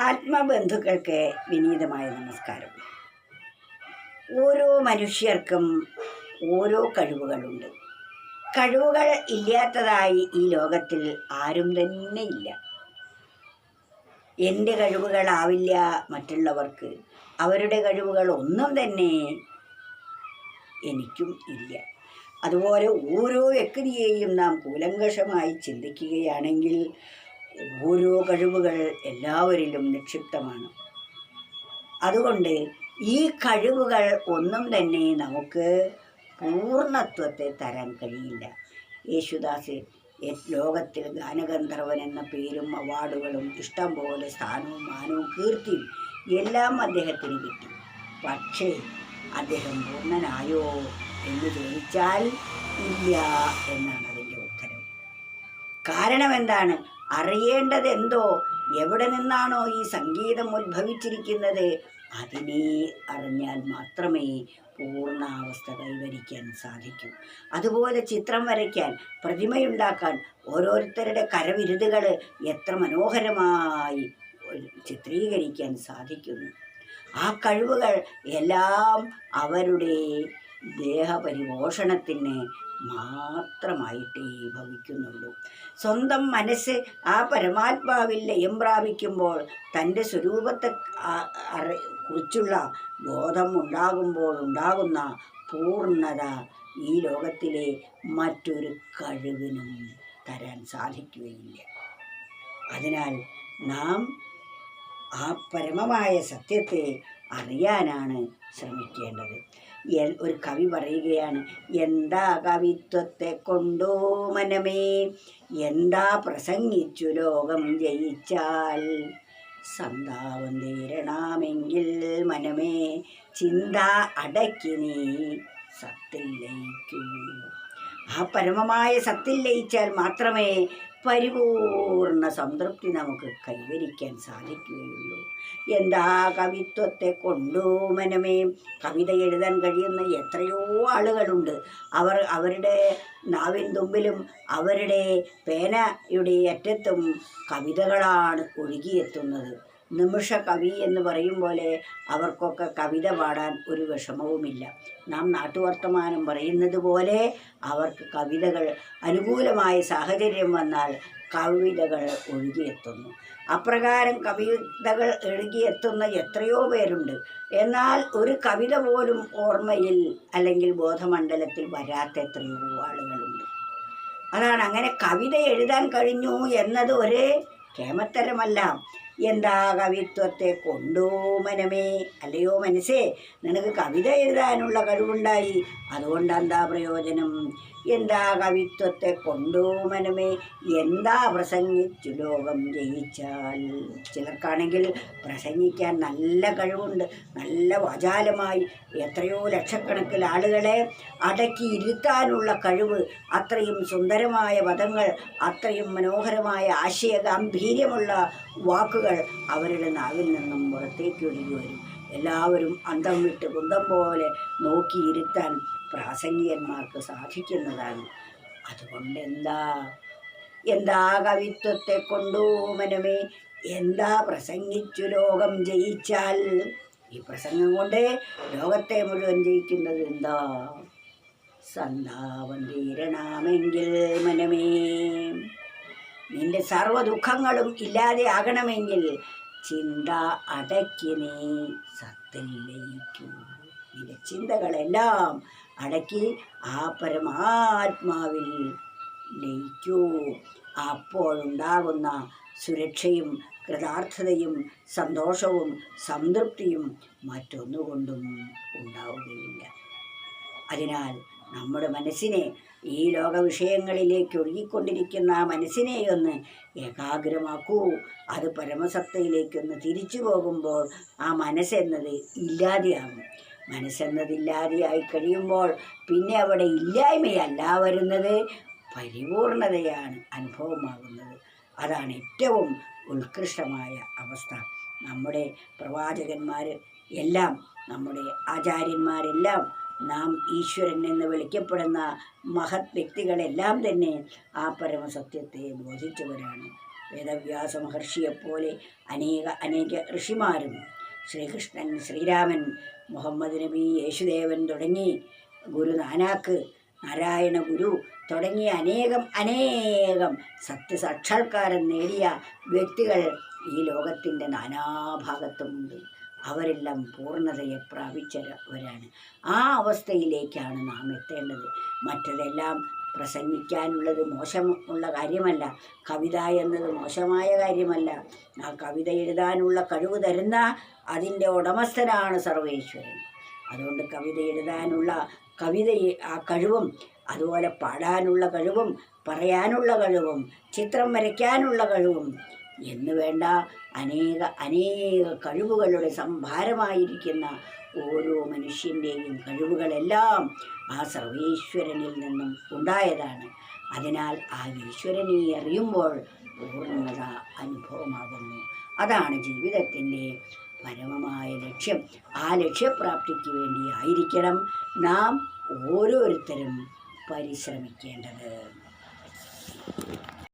ആത്മബന്ധുക്കൾക്ക് വിനീതമായ നമസ്കാരം. ഓരോ മനുഷ്യർക്കും ഓരോ കഴിവുകളുണ്ട്. കഴിവുകൾ ഇല്ലാത്തതായി ഈ ലോകത്തിൽ ആരും തന്നെ ഇല്ല. എന്റെ കഴിവുകളാവില്ല മറ്റുള്ളവർക്ക്. അവരുടെ കഴിവുകൾ ഒന്നും തന്നെ എനിക്കും ഇല്ല. അതുപോലെ ഓരോ വ്യക്തിയെയും നാം കൂലങ്കഷമായി ചിന്തിക്കുകയാണെങ്കിൽ ഓരോ കഴിവുകൾ എല്ലാവരിലും നിക്ഷിപ്തമാണ്. അതുകൊണ്ട് ഈ കഴിവുകൾ ഒന്നും തന്നെ നമുക്ക് പൂർണത്വത്തെ തരാൻ കഴിയില്ല. യേശുദാസ് ലോകത്തിൽ ഗാനഗന്ധർവൻ എന്ന പേരും അവാർഡുകളും ഇഷ്ടം പോലെ സ്ഥാനവും മാനവും കീർത്തിയും എല്ലാം അദ്ദേഹത്തിന് കിട്ടി. പക്ഷേ അദ്ദേഹം പൂർണനായോ എന്ന് ചോദിച്ചാൽ ഇല്ല എന്നാണ് അതിന്റെ ഉത്തരം. കാരണം എന്താണ്? അറിയേണ്ടത് എന്തോ എവിടെ നിന്നാണോ ഈ സംഗീതം ഉത്ഭവിച്ചിരിക്കുന്നത്? അതിനെ അറിഞ്ഞാൽ മാത്രമേ പൂർണാവസ്ഥ കൈവരിക്കാൻ സാധിക്കൂ. അതുപോലെ ചിത്രം വരയ്ക്കാൻ പ്രതിമയുണ്ടാക്കാൻ ഓരോരുത്തരുടെ കരവിരുതുകൾ എത്ര മനോഹരമായി ചിത്രീകരിക്കാൻ സാധിക്കുന്നു. ആ കഴിവുകൾ എല്ലാം അവരുടെ ദേഹപരിപോഷണത്തിന് മാത്രമായിട്ടേ ഭവിക്കുന്നുള്ളൂ. സ്വന്തം മനസ്സ് ആ പരമാത്മാവിൽ ലയം പ്രാപിക്കുമ്പോൾ തന്റെ സ്വരൂപത്തെ കുറിച്ചുള്ള ബോധം ഉണ്ടാകുമ്പോൾ ഉണ്ടാകുന്ന പൂർണത ഈ ലോകത്തിലെ മറ്റൊരു കഴിവിനും തരാൻ സാധിക്കുകയില്ല. അതിനാൽ നാം ആ പരമമായ സത്യത്തെ അറിയാനാണ് ശ്രമിക്കേണ്ടത്. ഒരു കവി പറയുകയാണ് എന്താ കവിത്വത്തെ കൊണ്ടോ മനമേ? എന്താ പ്രസംഗിച്ചു ലോകം ജയിച്ചാൽ? സന്താപം തീരണാമെങ്കിൽ മനമേ ചിന്ത അടക്കി നീ സത്തിൽ ആ പരമമായ സത്തിൽ ലയിച്ചാൽ മാത്രമേ പരിപൂർണ സംതൃപ്തി നമുക്ക് കൈവരിക്കാൻ സാധിക്കുകയുള്ളൂ. എന്താ കവിത്വത്തെ കൊണ്ടു മനമേ? കവിത എഴുതാൻ കഴിയുന്ന എത്രയോ ആളുകളുണ്ട്. അവർ അവരുടെ നാവിൻ തുമ്പിലും അവരുടെ പേനയുടെ അറ്റത്തും കവിതകളാണ് ഒഴുകിയെത്തുന്നത്. നിമിഷ കവി എന്ന് പറയും പോലെ അവർക്കൊക്കെ കവിത പാടാൻ ഒരു വിഷമവുമില്ല. നാം നാട്ടുവർത്തമാനം പറയുന്നത് പോലെ അവർക്ക് കവിതകൾ അനുകൂലമായ സാഹചര്യം വന്നാൽ കവിതകൾ ഒഴുകിയെത്തുന്നു. അപ്രകാരം കവിതകൾ എഴുകിയെത്തുന്ന എത്രയോ പേരുണ്ട്. എന്നാൽ ഒരു കവിത പോലും ഓർമ്മയിൽ അല്ലെങ്കിൽ ബോധമണ്ഡലത്തിൽ വരാത്ത എത്രയോ ആളുകളുണ്ട്. അതാണ് അങ്ങനെ കവിത എഴുതാൻ കഴിഞ്ഞു എന്നത് ഒരേ കേമത്തരമല്ല. എന്താ കവിത്വത്തെ കൊണ്ടോ മനമേ? അല്ലയോ മനസ്സേ? നിനക്ക് കവിത എഴുതാനുള്ള കഴിവുണ്ടായി. അതുകൊണ്ട് എന്താ പ്രയോജനം? എന്താ കവിത്വത്തെ കൊണ്ടോ മനമേ? എന്താ പ്രസംഗിച്ചു ലോകം ജയിച്ചാൽ? ചിലർക്കാണെങ്കിൽ പ്രസംഗിക്കാൻ നല്ല കഴിവുണ്ട് നല്ല വാചാലമായി. എത്രയോ ലക്ഷക്കണക്കിൽ ആളുകളെ അടക്കി ഇരുത്താനുള്ള കഴിവ് അത്രയും സുന്ദരമായ പദങ്ങൾ അത്രയും മനോഹരമായ ആശയ ഗാംഭീര്യമുള്ള വാക്കുകൾ അവരുടെ നാവിൽ നിന്നും പുറത്തേക്ക് ഒഴുകി വരും. എല്ലാവരും അന്തം വിട്ട് കുന്തം പോലെ നോക്കിയിരുത്താൻ പ്രാസംഗികന്മാർക്ക് സാധിക്കുന്നതാണ്. അതുകൊണ്ട് എന്താ? എന്താ കവിത്വത്തെ കൊണ്ടു എന്താ പ്രസംഗിച്ചു ലോകം ജയിച്ചാൽ? ഈ പ്രസംഗം കൊണ്ട് ലോകത്തെ മുഴുവൻ ജയിക്കുന്നത് എന്താ? സന്താപം തീരണാമെങ്കിൽ മനമേ. നിന്റെ സർവ ദുഃഖങ്ങളും ഇല്ലാതെ ആകണമെങ്കിൽ ചിന്ത അടക്കി നീ സത്തിൽ ലയിക്കൂ. നിന്റെ ചിന്തകളെല്ലാം അടക്കി ആ പരമാത്മാവിൽ ലയിക്കൂ. അപ്പോഴുണ്ടാകുന്ന സുരക്ഷയും കൃതാർത്ഥതയും സന്തോഷവും സംതൃപ്തിയും മറ്റൊന്നുകൊണ്ടും ഉണ്ടാവുകയില്ല. അതിനാൽ നമ്മുടെ മനസ്സിനെ ഈ ലോക വിഷയങ്ങളിലേക്ക് ഒഴുകിക്കൊണ്ടിരിക്കുന്ന ആ മനസ്സിനെ ഒന്ന് ഏകാഗ്രമാക്കൂ. അത് പരമസത്തയിലേക്കൊന്ന് തിരിച്ചു പോകുമ്പോൾ ആ മനസ്സെന്നത് ഇല്ലാതെയാകും. മനസ്സെന്നത് ഇല്ലാതെയായി കഴിയുമ്പോൾ പിന്നെ അവിടെ ഇല്ലായ്മയല്ല വരുന്നത് പരിപൂർണതയാണ് അനുഭവമാകുന്നത്. അതാണ് ഏറ്റവും ഉത്കൃഷ്ടമായ അവസ്ഥ. നമ്മുടെ പ്രവാചകന്മാർ എല്ലാം നമ്മുടെ ആചാര്യന്മാരെല്ലാം നാം ഈശ്വരൻ എന്ന് വിളിക്കപ്പെടുന്ന മഹത് വ്യക്തികളെല്ലാം തന്നെ ആ പരമസത്യത്തെ ബോധിച്ചവരാണ്. വേദവ്യാസ മഹർഷിയെപ്പോലെ അനേക അനേക ഋഷിമാരും ശ്രീകൃഷ്ണൻ ശ്രീരാമൻ മുഹമ്മദ് നബി യേശുദേവൻ തുടങ്ങി ഗുരു നാനാക്ക് നാരായണ ഗുരു തുടങ്ങിയ അനേകം അനേകം സത്യസാക്ഷാത്കാരം നേടിയ വ്യക്തികൾ ഈ ലോകത്തിന്റെ നാനാഭാഗത്തുമുണ്ട്. അവരെല്ലാം പൂർണതയെ പ്രാപിച്ചവരാണ്. ആ അവസ്ഥയിലേക്കാണ് നാം എത്തേണ്ടത്. മറ്റതെല്ലാം പ്രസംഗിക്കാനുള്ളത് മോശമുള്ള കാര്യമല്ല. കവിത എന്നത് മോശമായ കാര്യമല്ല. ആ കവിത എഴുതാനുള്ള കഴിവ് തരുന്ന അതിന്റെ ഉടമസ്ഥനാണ് സർവേശ്വരൻ. അതുകൊണ്ട് കവിത എഴുതാനുള്ള കവിത ആ കഴിവും അതുപോലെ പാടാനുള്ള കഴിവും പറയാനുള്ള കഴിവും ചിത്രം വരയ്ക്കാനുള്ള കഴിവും എന്ന് വേണ്ട അനേക അനേക കഴിവുകളുടെ സംഭാരമായിരിക്കുന്ന ഓരോ മനുഷ്യന്റെയും കഴിവുകളെല്ലാം ആ സർവേശ്വരനിൽ നിന്നും ഉണ്ടായതാണ്. അതിനാൽ ആ ഈശ്വരനെ അറിയുമ്പോൾ പൂർണത അനുഭവമാകുന്നു. അതാണ് ജീവിതത്തിന്റെ പരമമായ ലക്ഷ്യം. ആ ലക്ഷ്യപ്രാപ്തിക്ക് വേണ്ടി ആയിരിക്കണം നാം ഓരോരുത്തരും പരിശ്രമിക്കേണ്ടത്.